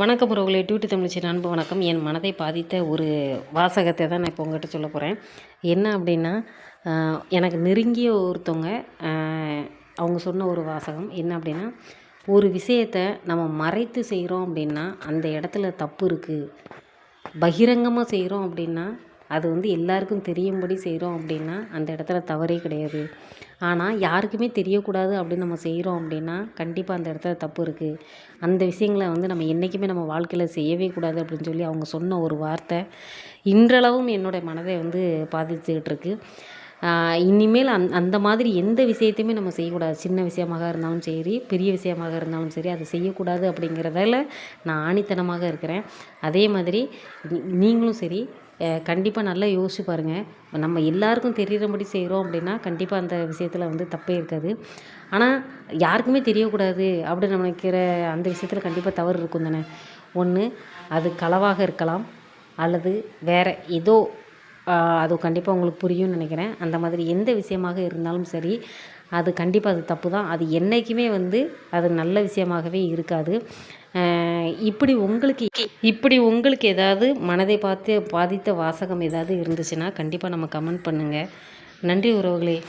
வணக்கம் உறவுகளே. டியூட்டி தமிழ்ச்சி அன்பு வணக்கம். என் மனதை பாதித்த ஒரு வாசகத்தை தான் நான் இப்போ உங்கள்கிட்ட சொல்ல போகிறேன் என்ன அப்படின்னா எனக்கு நெருங்கிய ஒருத்தவங்க அவங்க சொன்ன ஒரு வாசகம் என்ன அப்படின்னா ஒரு விஷயத்தை நம்ம மறைத்து செய்கிறோம் அப்படின்னா அந்த இடத்துல தப்பு இருக்குது பகிரங்கமாக செய்கிறோம் அப்படின்னா அது வந்து எல்லாருக்கும் தெரியும்படி செய்கிறோம் அப்படின்னா அந்த இடத்துல தவறே கிடையாது. ஆனால் யாருக்குமே தெரியக்கூடாது அப்படின்னு நம்ம செய்கிறோம் அப்படின்னா கண்டிப்பாக அந்த இடத்துல தப்பு இருக்குது அந்த விஷயங்களை வந்து நம்ம என்றைக்குமே நம்ம வாழ்க்கையில் செய்யவே கூடாது அப்படின்னு சொல்லி அவங்க சொன்ன ஒரு வார்த்தை இன்றளவும் என்னுடைய மனதை வந்து பாதிச்சுக்கிட்டு இருக்கு. இனிமேல் அந் அந்த மாதிரி எந்த விஷயத்தையுமே நம்ம செய்யக்கூடாது. சின்ன விஷயமாக இருந்தாலும் சரி பெரிய விஷயமாக இருந்தாலும் சரி அதை செய்யக்கூடாது அப்படிங்கிறதால நான் ஆணித்தனமாக இருக்கிறேன். அதே மாதிரி நீ- நீங்களும் சரி கண்டிப்பாக நல்லா யோசிச்சு பாருங்கள் நம்ம எல்லாருக்கும் தெரிகிறபடி செய்கிறோம் அப்படின்னா கண்டிப்பாக அந்த விஷயத்தில் வந்து தப்பே இருக்காது. ஆனால் யாருக்குமே தெரியக்கூடாது அப்படின்னு நம்ம நினைக்கிற அந்த விஷயத்தில் கண்டிப்பாக தவறு இருக்கும் தானே. ஒன்று அது களவாக இருக்கலாம். அல்லது வேறு ஏதோ அது கண்டிப்பாக உங்களுக்கு புரியும்னு நினைக்கிறேன். அந்த மாதிரி எந்த விஷயமாக இருந்தாலும் சரி அது கண்டிப்பாக அது தப்பு தான். அது என்றைக்குமே வந்து அது நல்ல விஷயமாகவே இருக்காது. இப்படி உங்களுக்கு இப்படி உங்களுக்கு ஏதாவது மனதை பார்த்து பாதித்த வாசகம் ஏதாவது இருந்துச்சுன்னா கண்டிப்பாக நம்ம கமெண்ட் பண்ணுங்கள் நன்றி உறவுகளே.